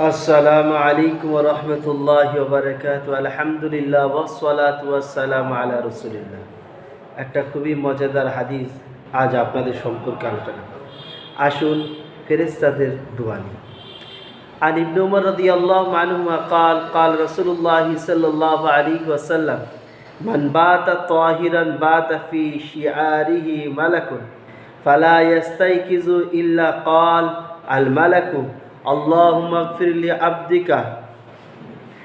আসসালামু আলাইকুম রহমতুল্লাহ বারকাত আলহামদুলিল্লাহ ওয়াসালাত ওয়াসালাম আলা রসুলিল্লাহ একটা খুবই মজাদার হাদিস আজ আপনাদের সম্পর্কে আলোচনা করব আসুন ফেরেস্তাদের দোয়ানি عن ابن عمر رضي الله عنهما قال قال رسول الله صلى الله عليه وسلم من بات طاهرا بات في شعاره ملك فلا يستيقظ إلا قال الملك আল্লাহুম্মা ফিরলি আব্দিকা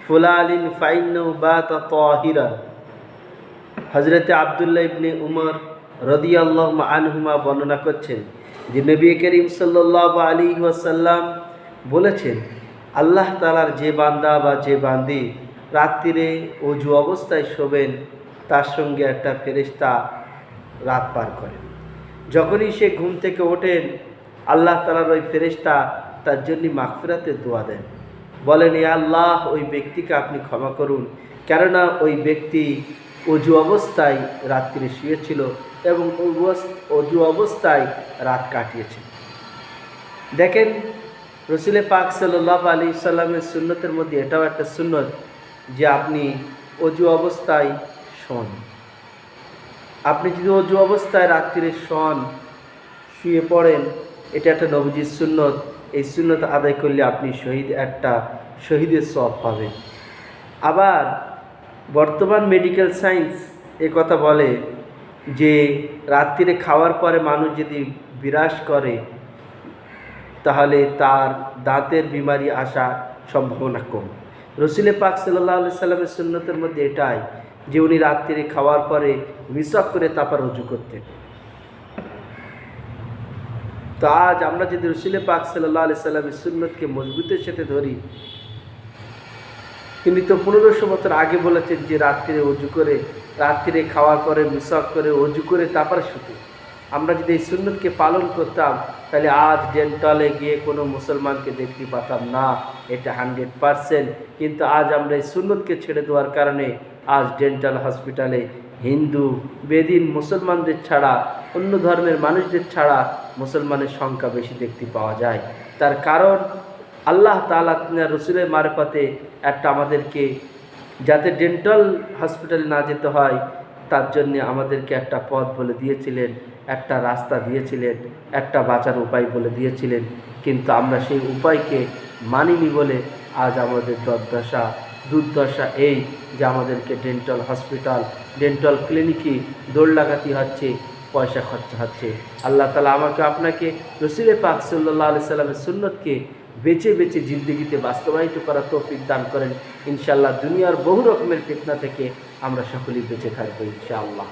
ফুলালিন ফাইন্নু বাতা তাহিরা। হজরতে আবদুল্লাহ ইবনে উমর রদি আল্লাহ আনহুমা বর্ণনা করছেন যে নবী করিম সাল্লাহ আলী ওয়াসাল্লাম বলেছেন, আল্লাহ তালার যে বান্দা বা যে বান্দি রাত্রিরে অজু অবস্থায় শোবেন, তার সঙ্গে একটা ফেরিস্তা রাত পার করেন। যখনই সে ঘুম থেকে ওঠেন, আল্লাহ তালার ওই ফেরিস্তা তার জন্য মাগফিরাতে দোয়া দেন। বলেন এ আল্লাহ, ওই ব্যক্তিকে আপনি ক্ষমা করুন। কেননা ওই ব্যক্তি অজু অবস্থায় রাত্রি শুয়েছিল এবং অজু অবস্থায় রাত কাটিয়েছিল দেখেন রসুলে পাক সাল্লাহ আলী সাল্লামের সুন্নতের মধ্যে এটাও একটা সুন্নত যে আপনি অজু অবস্থায় শোন। আপনি যদি অজু অবস্থায় রাত্রিরে শোন, শুয়ে পড়েন, এটা একটা নবজির সুন্নত। এই সুন্নত আদায় করলে আপনি শহীদ, একটা শহীদের সব পাবেন। আবার বর্তমান মেডিকেল সায়েন্স এ কথা বলে যে, রাত্রিরে খাওয়ার পরে মানুষ যদি বিরাস করে, তাহলে তার দাঁতের বিমারি আসা সম্ভাবনা কম। রসিলে পাক সাল্লাহ সাল্লামের সুন্নতের মধ্যে এটাই যে, উনি রাত্রিরে খাওয়ার পরে মিসক করে তারপর রুজু করতেন। তো আজ আমরা যদি রসুলে পাক সাল্লাহ আলি সাল্লামের সুন্নতকে মজবুতের সাথে ধরি, তিনি তো পনেরোশো বছর আগে বলেছেন যে রাত্রিরে অজু করে, রাত্রিরে খাওয়া করে, মিশক করে, অজু করে, তারপরে শুতে। আমরা যদি এই সুন্নতকে পালন করতাম, তাহলে আজ ডেন্টালে গিয়ে কোনো মুসলমানকে দেখতে পাতাম না, এটা হান্ড্রেড পারসেন্ট। কিন্তু আজ আমরা এই সুন্নতকে ছেড়ে দেওয়ার কারণে আজ ডেন্টাল হসপিটালে হিন্দু, বেদিন, মুসলমানদের ছাড়া অন্য ধর্মের মানুষদের ছাড়া মুসলমানের সংখ্যা বেশি দেখতে পাওয়া যায়। তার কারণ, আল্লাহ তালা রসুলের মারফতে একটা আমাদেরকে, যাতে ডেন্টাল হসপিটালে না যেতে হয়, তার জন্য আমাদেরকে একটা পথ বলে দিয়েছিলেন, একটা রাস্তা দিয়েছিলেন, একটা বাঁচার উপায় বলে দিয়েছিলেন। কিন্তু আমরা সেই উপায়কে মানিনি বলে আজ আমাদের দুর্দশা দুর্দশা এই যে আমাদেরকে ডেন্টাল হসপিটাল, ডেন্টাল ক্লিনিকে দৌড় লাগাতে হচ্ছে। পয়সা খরচা হচ্ছে। আল্লাহ তালা আমাকে আপনাকে রসিলে পাক সাল্লাহ আলি সাল্লামের সুন্নতকে বেঁচে বেঁচে জিন্দগিতে বাস্তবায়িত করা তৌফিক দান করেন। ইনশাল্লাহ দুনিয়ার বহু রকমের ফিতনা থেকে আমরা সকলেই বেঁচে থাকব ইনশাআল্লাহ।